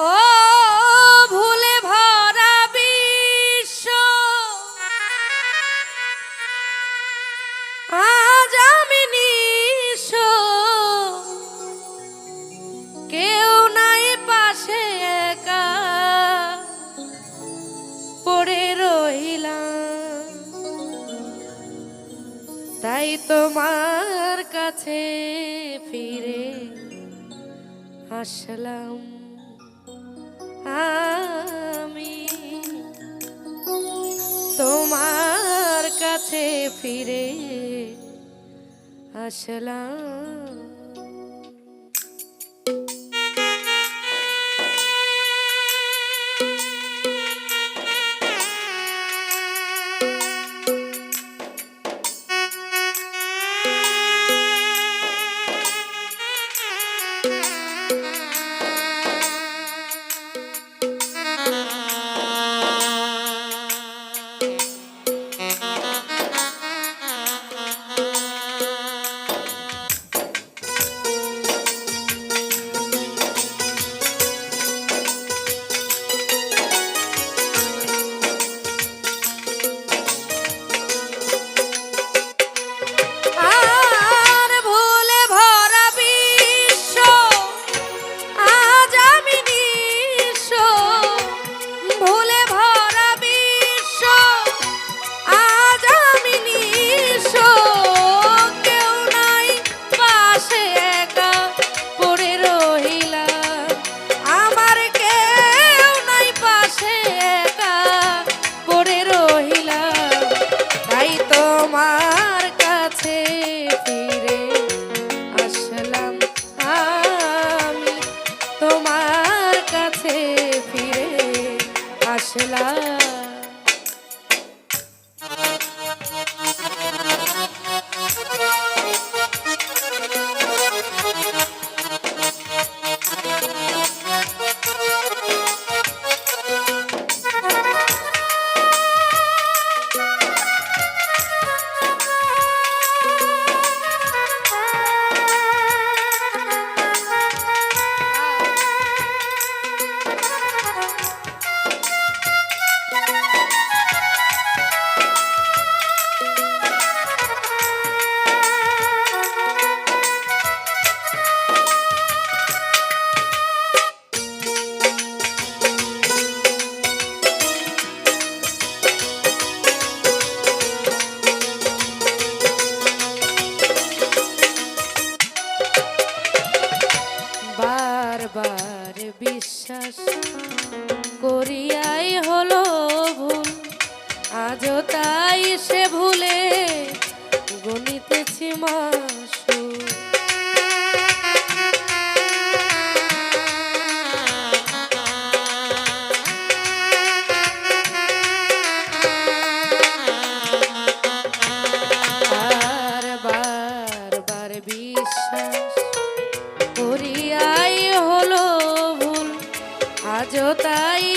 ও ভুলে ভরা আজ আমি কেউ নাই পাশে পড়ে তাই তোমার কাছে ফিরে আসলাম। আমি তোমার কাছে ফিরে আসলাম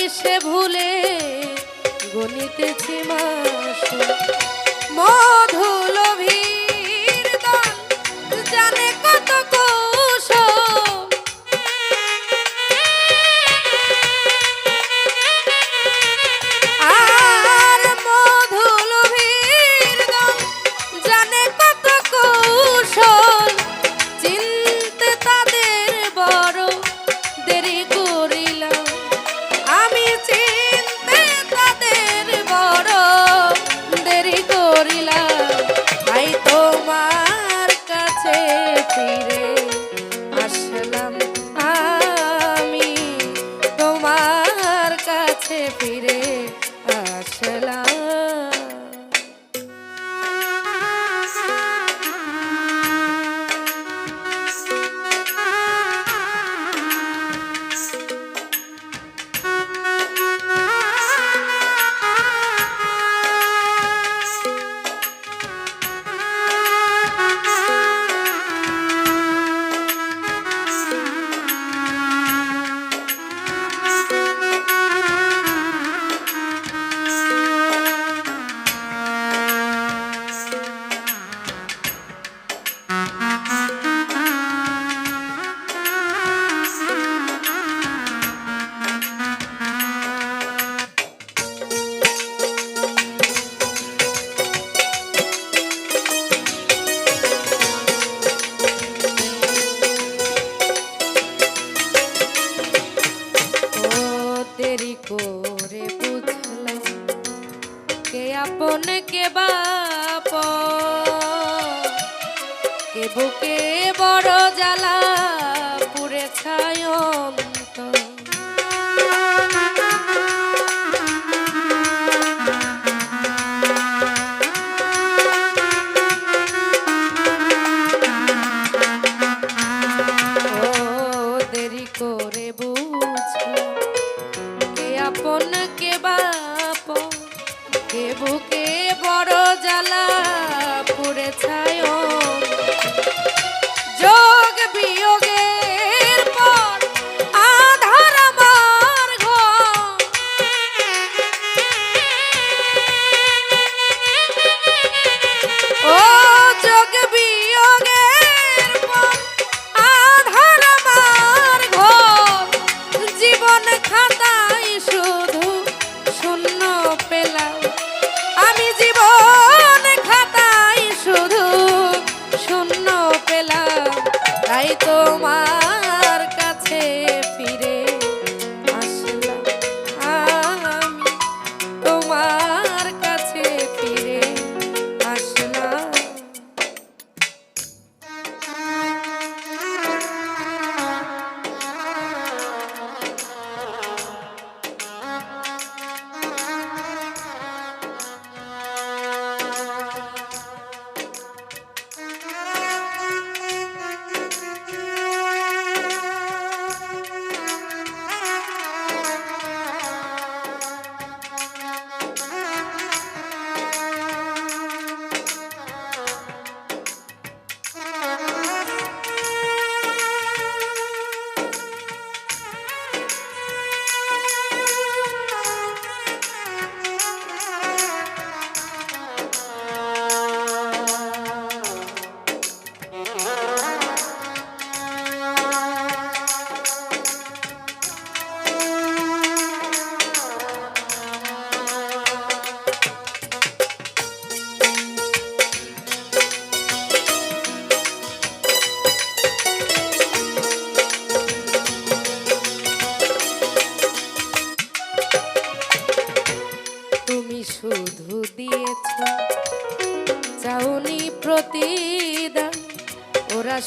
সে ভুলে গণিতেছি মাস মধুলভী see the আপন কে বাপ? কে বুকে বড় জ্বালা পুরে ছায় পেলাম তাই তোমার কাছে ফিরে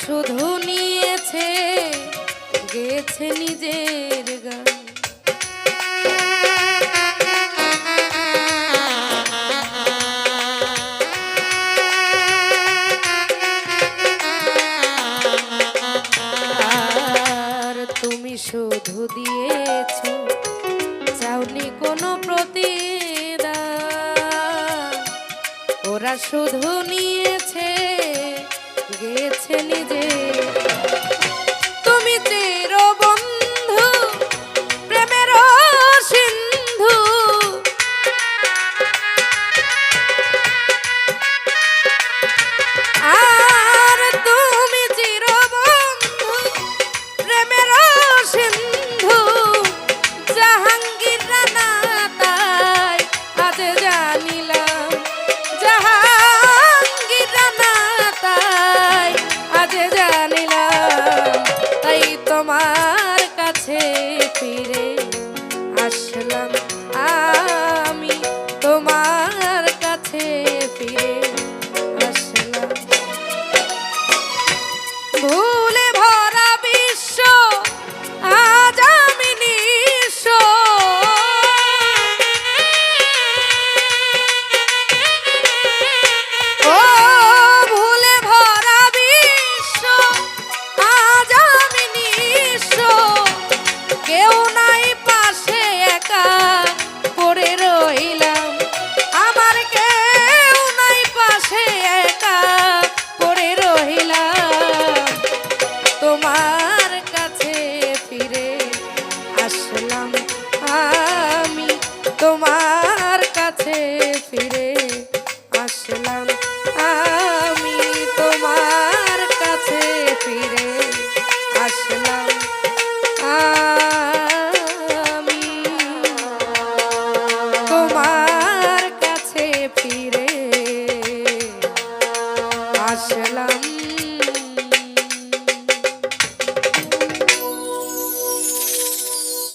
শুধু নিয়েছে গেছে নিজের গান। তুমি শুধু দিয়েছ চাউনি কোনো প্রতিদান। ওরা শুধু নিয়েছে গেছে নিজে কাছে ফিরে